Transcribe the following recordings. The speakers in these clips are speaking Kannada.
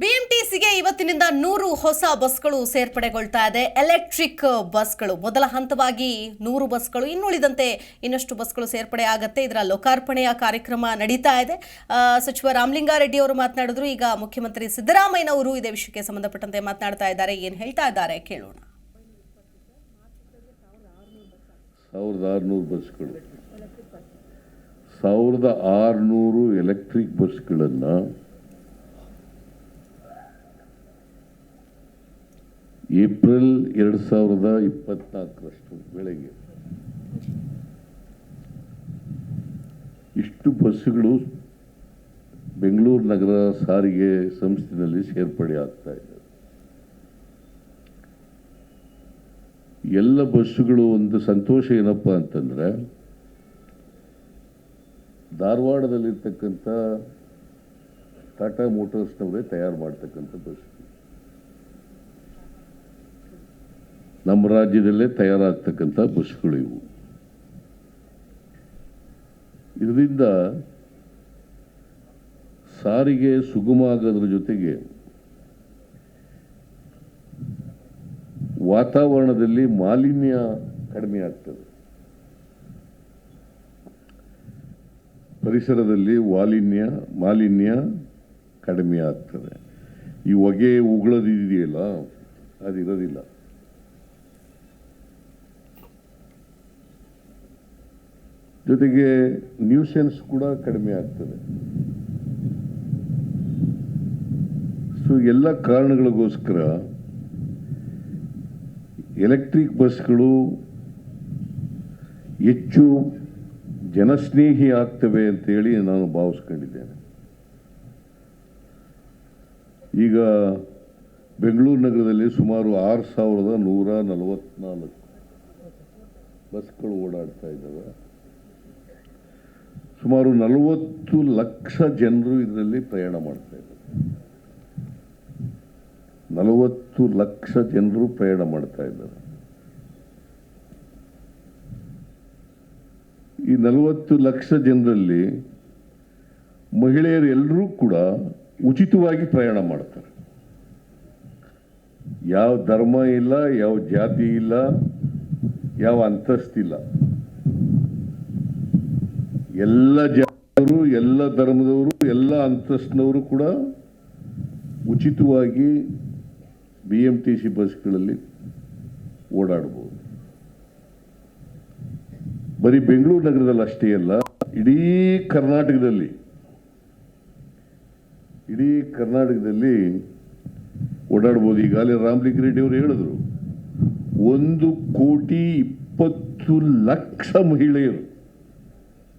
ಬಿಎಂಟಿಸಿಗೆ ಇವತ್ತಿನಿಂದ ನೂರು ಹೊಸ ಬಸ್ಗಳು ಸೇರ್ಪಡೆಗೊಳ್ತಾ ಇದೆ. ಎಲೆಕ್ಟ್ರಿಕ್ ಬಸ್ಗಳು. ಮೊದಲ ಹಂತವಾಗಿ ನೂರು ಬಸ್ಗಳು, ಇನ್ನುಳಿದಂತೆ ಇನ್ನಷ್ಟು ಬಸ್ಗಳು ಸೇರ್ಪಡೆ ಆಗುತ್ತೆ. ಇದರ ಲೋಕಾರ್ಪಣೆಯ ಕಾರ್ಯಕ್ರಮ ನಡೀತಾ ಇದೆ. ಸಚಿವ ರಾಮಲಿಂಗಾರೆಡ್ಡಿ ಅವರು ಮಾತನಾಡಿದ್ರು. ಈಗ ಮುಖ್ಯಮಂತ್ರಿ ಸಿದ್ದರಾಮಯ್ಯನವರು ಇದೇ ವಿಷಯಕ್ಕೆ ಸಂಬಂಧಪಟ್ಟಂತೆ ಮಾತನಾಡ್ತಾ ಇದ್ದಾರೆ. ಏನು ಹೇಳ್ತಾ ಇದ್ದಾರೆ ಕೇಳೋಣ. ಬಸ್ಗಳು. ಸಾವಿರದ ಆರುನೂರು ಎಲೆಕ್ಟ್ರಿಕ್ ಬಸ್ಗಳನ್ನು ಏಪ್ರಿಲ್ ಎರಡು ಸಾವಿರದ ಇಪ್ಪತ್ನಾಲ್ಕರಷ್ಟು ಬೆಳಗ್ಗೆ. ಇಷ್ಟು ಬಸ್ಸುಗಳು ಬೆಂಗಳೂರು ನಗರ ಸಾರಿಗೆ ಸಂಸ್ಥೆಯಲ್ಲಿ ಸೇರ್ಪಡೆ ಆಗ್ತಾ ಇದೆ. ಎಲ್ಲ ಬಸ್ಸುಗಳು ಒಂದು ಸಂತೋಷ ಏನಪ್ಪ ಅಂತಂದ್ರೆ, ಧಾರವಾಡದಲ್ಲಿರ್ತಕ್ಕಂಥ ಟಾಟಾ ಮೋಟರ್ಸ್ನವರೇ ತಯಾರು ಮಾಡ್ತಕ್ಕಂಥ ಬಸ್ ನಮ್ಮ ರಾಜ್ಯದಲ್ಲೇ ತಯಾರಾಗ್ತಕ್ಕಂಥ ಬಸ್ಗಳು ಇವು. ಇದರಿಂದ ಸಾರಿಗೆ ಸುಗಮ ಆಗೋದ್ರ ಜೊತೆಗೆ ವಾತಾವರಣದಲ್ಲಿ ಮಾಲಿನ್ಯ ಕಡಿಮೆ ಆಗ್ತದೆ. ಪರಿಸರದಲ್ಲಿ ಮಾಲಿನ್ಯ ಮಾಲಿನ್ಯ ಕಡಿಮೆ ಆಗ್ತದೆ. ಈ ಹೊಗೆ ಉಗುಳೋದಿದೆಯಲ್ಲ, ಅದಿರೋದಿಲ್ಲ. ಜೊತೆಗೆ ನ್ಯೂಸೆನ್ಸ್ ಕೂಡ ಕಡಿಮೆ ಆಗ್ತದೆ. ಸೊ ಎಲ್ಲ ಕಾರಣಗಳಿಗೋಸ್ಕರ ಎಲೆಕ್ಟ್ರಿಕ್ ಬಸ್ಗಳು ಹೆಚ್ಚು ಜನಸ್ನೇಹಿ ಆಗ್ತವೆ ಅಂತೇಳಿ ನಾನು ಭಾವಿಸ್ಕೊಂಡಿದ್ದೇನೆ. ಈಗ ಬೆಂಗಳೂರು ನಗರದಲ್ಲಿ ಸುಮಾರು ಆರು ಸಾವಿರದ ನೂರ ನಲವತ್ನಾಲ್ಕು ಬಸ್ಗಳು ಓಡಾಡ್ತಾ ಇದ್ದಾವೆ. ಸುಮಾರು ನಲವತ್ತು ಲಕ್ಷ ಜನರು ಇದರಲ್ಲಿ ಪ್ರಯಾಣ ಮಾಡ್ತಾ ಇದ್ದಾರೆ. ನಲವತ್ತು ಲಕ್ಷ ಜನರು ಪ್ರಯಾಣ ಮಾಡ್ತಾ ಇದ್ದಾರೆ. ಈ ನಲವತ್ತು ಲಕ್ಷ ಜನರಲ್ಲಿ ಮಹಿಳೆಯರೆಲ್ಲರೂ ಕೂಡ ಉಚಿತವಾಗಿ ಪ್ರಯಾಣ ಮಾಡ್ತಾರೆ. ಯಾವ ಧರ್ಮ ಇಲ್ಲ, ಯಾವ ಜಾತಿ ಇಲ್ಲ, ಯಾವ ಅಂತಸ್ತಿಲ್ಲ. ಎಲ್ಲ ಜನರು ಎಲ್ಲ ಧರ್ಮದವರು, ಎಲ್ಲ ಅಂತಸ್ತಿನವರು ಕೂಡ ಉಚಿತವಾಗಿ ಬಿ ಎಂ ಟಿ ಸಿ ಬಸ್ಗಳಲ್ಲಿ ಓಡಾಡಬಹುದು ಬರೀ ಬೆಂಗಳೂರು ನಗರದಲ್ಲಿ ಅಷ್ಟೇ ಅಲ್ಲ, ಇಡೀ ಕರ್ನಾಟಕದಲ್ಲಿ ಇಡೀ ಕರ್ನಾಟಕದಲ್ಲಿ ಓಡಾಡ್ಬೋದು. ಈಗಾಗಲೇ ರಾಮಲಿಂಗ ರೆಡ್ಡಿ ಅವರು ಹೇಳಿದ್ರು, ಒಂದು ಕೋಟಿ ಇಪ್ಪತ್ತು ಲಕ್ಷ ಮಹಿಳೆಯರು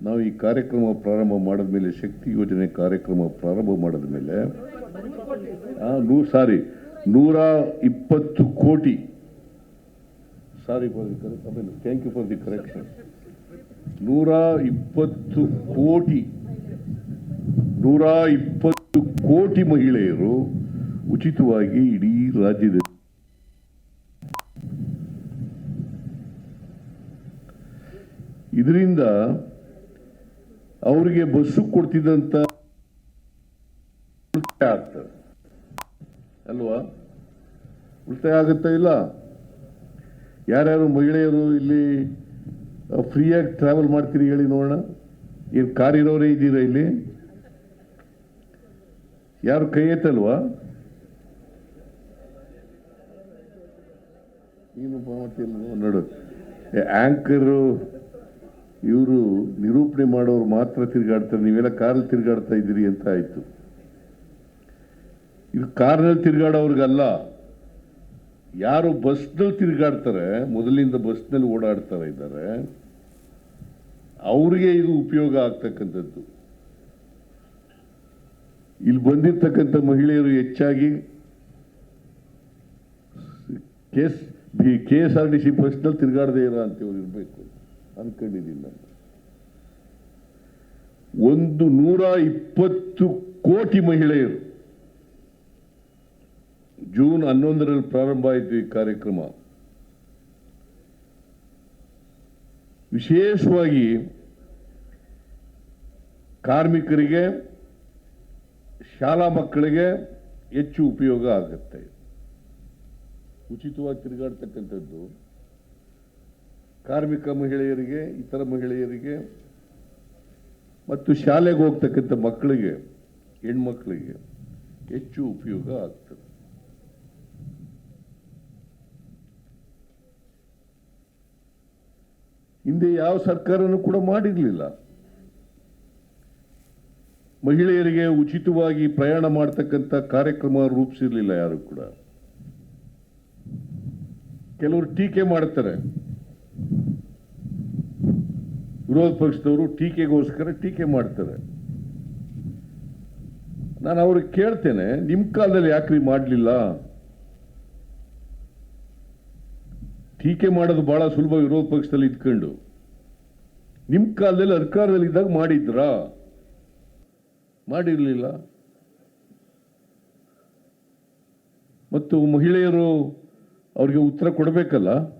ನಾವು ಈ ಕಾರ್ಯಕ್ರಮ ಪ್ರಾರಂಭ ಮಾಡಿದ ಮೇಲೆ, ಶಕ್ತಿ ಯೋಜನೆ ಕಾರ್ಯಕ್ರಮ ಪ್ರಾರಂಭ ಮಾಡಿದ ಮೇಲೆ ನೂ, ಸಾರಿ, ನೂರ ಇಪ್ಪತ್ತು ಕೋಟಿ, sorry thank you for the correction ನೂರ ಇಪ್ಪತ್ತು ಕೋಟಿ, ನೂರ ಇಪ್ಪತ್ತು ಕೋಟಿ ಮಹಿಳೆಯರು ಉಚಿತವಾಗಿ ಇಡೀ ರಾಜ್ಯದಲ್ಲಿ ಇದರಿಂದ ಅವರಿಗೆ ಬಸ್ಸು ಕೊಡ್ತಿದ್ದಂತ ಉಳಿತಾಯ ಆಗ್ತದೆ. ಅಲ್ವಾ? ಉಳಿತಾಯ ಆಗುತ್ತಾ ಇಲ್ಲ? ಯಾರ್ಯಾರು ಮಹಿಳೆಯರು ಇಲ್ಲಿ ಫ್ರೀಯಾಗಿ ಟ್ರಾವೆಲ್ ಮಾಡ್ತೀರಿ ಹೇಳಿ ನೋಡೋಣ. ಏನು ಕಾರ್ ಇರೋರೇ ಇದ್ದೀರಾ ಇಲ್ಲಿ? ಯಾರು ಕೈ ಎತ್ತಲ್ವಾ? ಏನು ಮಾಡ್ತಿಲ್ಲ ನೋಡು. ಆಂಕರು ಇವರು ನಿರೂಪಣೆ ಮಾಡೋರು ಮಾತ್ರ ತಿರುಗಾಡ್ತಾರೆ, ನೀವೆಲ್ಲ ಕಾರಲ್ಲಿ ತಿರುಗಾಡ್ತಾ ಇದ್ದೀರಿ ಅಂತ ಆಯಿತು. ಇದು ಕಾರ್ನಲ್ಲಿ ತಿರುಗಾಡೋರಿಗಲ್ಲ. ಯಾರು ಬಸ್ನಲ್ಲಿ ತಿರುಗಾಡ್ತಾರೆ, ಮೊದಲಿಂದ ಬಸ್ನಲ್ಲಿ ಓಡಾಡ್ತಾ ಇದ್ದಾರೆ. ಅವರಿಗೆ ಇದು ಉಪಯೋಗ ಆಗ್ತಕ್ಕಂಥದ್ದು. ಇಲ್ಲಿ ಬಂದಿರ್ತಕ್ಕಂಥ ಮಹಿಳೆಯರು ಹೆಚ್ಚಾಗಿ K S B, K S R T C ಬಸ್ನಲ್ಲಿ ತಿರುಗಾಡದೇ ಇರೋ ಅಂತೇವ್ರು ಇರಬೇಕು. ಅನ್ಕೊಂಡಿದ್ದೀನಿ ನಾನು. ಒಂದು ನೂರ ಇಪ್ಪತ್ತು ಕೋಟಿ ಮಹಿಳೆಯರು. ಜೂನ್ ಹನ್ನೊಂದರಲ್ಲಿ ಪ್ರಾರಂಭ ಆಯಿತು ಈ ಕಾರ್ಯಕ್ರಮ. ವಿಶೇಷವಾಗಿ ಕಾರ್ಮಿಕರಿಗೆ, ಶಾಲಾ ಮಕ್ಕಳಿಗೆ ಹೆಚ್ಚು ಉಪಯೋಗ ಆಗುತ್ತೆ. ಉಚಿತವಾಗಿ ತಿರುಗಾಡ್ತಕ್ಕಂಥದ್ದು ಕಾರ್ಮಿಕ ಮಹಿಳೆಯರಿಗೆ, ಇತರ ಮಹಿಳೆಯರಿಗೆ, ಮತ್ತು ಶಾಲೆಗೆ ಹೋಗ್ತಕ್ಕಂಥ ಮಕ್ಕಳಿಗೆ, ಹೆಣ್ಮಕ್ಳಿಗೆ ಹೆಚ್ಚು ಉಪಯೋಗ ಆಗ್ತದೆ. ಹಿಂದೆ ಯಾವ ಸರ್ಕಾರನೂ ಕೂಡ ಮಾಡಿರಲಿಲ್ಲ. ಮಹಿಳೆಯರಿಗೆ ಉಚಿತವಾಗಿ ಪ್ರಯಾಣ ಮಾಡ್ತಕ್ಕಂಥ ಕಾರ್ಯಕ್ರಮ ರೂಪಿಸಿರ್ಲಿಲ್ಲ ಯಾರು ಕೂಡ. ಕೆಲವರು ಟೀಕೆ ಮಾಡ್ತಾರೆ. ವಿರೋಧ ಪಕ್ಷದವರು ಟೀಕೆಗೋಸ್ಕರ ಟೀಕೆ ಮಾಡ್ತಾರೆ. ನಾನು ಅವ್ರಿಗೆ ಕೇಳ್ತೇನೆ ನಿಮ್ಮ ಕಾಲದಲ್ಲಿ ಯಾಕ್ರಿ ಮಾಡಲಿಲ್ಲ? ಟೀಕೆ ಮಾಡೋದು ಬಹಳ ಸುಲಭ ವಿರೋಧ ಪಕ್ಷದಲ್ಲಿ ಇದ್ಕೊಂಡು. ನಿಮ್ಮ ಕಾಲದಲ್ಲಿ ಅಧಿಕಾರದಲ್ಲಿ ಇದ್ದಾಗ ಮಾಡಿದ್ರಾ? ಮಾಡಿರಲಿಲ್ಲ. ಮತ್ತು ಮಹಿಳೆಯರು ಅವರಿಗೆ ಉತ್ತರ ಕೊಡಬೇಕಲ್ಲ?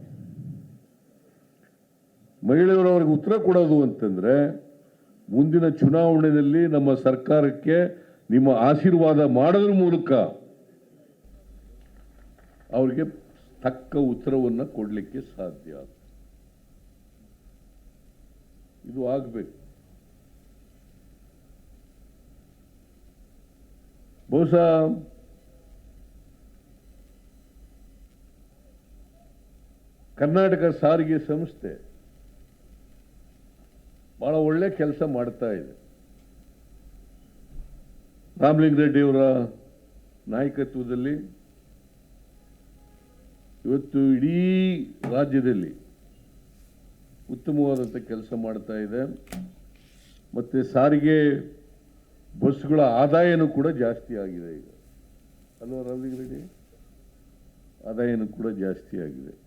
ಮಹಿಳೆಯರು ಅವ್ರಿಗೆ ಉತ್ತರ ಕೊಡೋದು ಅಂತಂದರೆ, ಮುಂದಿನ ಚುನಾವಣೆಯಲ್ಲಿ ನಮ್ಮ ಸರ್ಕಾರಕ್ಕೆ ನಿಮ್ಮ ಆಶೀರ್ವಾದ ಮಾಡೋದ್ರ ಮೂಲಕ ಅವರಿಗೆ ತಕ್ಕ ಉತ್ತರವನ್ನು ಕೊಡಲಿಕ್ಕೆ ಸಾಧ್ಯ. ಇದು ಆಗಬೇಕು. ಬಹುಶಃ ಕರ್ನಾಟಕ ಸಾರಿಗೆ ಸಂಸ್ಥೆ ಬಹಳ ಒಳ್ಳೆ ಕೆಲಸ ಮಾಡ್ತಾ ಇದೆ. ರಾಮಲಿಂಗ ರೆಡ್ಡಿ ಅವರ ನಾಯಕತ್ವದಲ್ಲಿ ಇವತ್ತು ಇಡೀ ರಾಜ್ಯದಲ್ಲಿ ಉತ್ತಮವಾದಂಥ ಕೆಲಸ ಮಾಡ್ತಾ ಇದೆ. ಮತ್ತು ಸಾರಿಗೆ ಬಸ್ಗಳ ಆದಾಯನೂ ಕೂಡ ಜಾಸ್ತಿ ಆಗಿದೆ ಈಗ. ಅಲ್ವಾ ರಾಮಲಿಂಗ ರೆಡ್ಡಿ? ಆದಾಯನೂ ಕೂಡ ಜಾಸ್ತಿ ಆಗಿದೆ.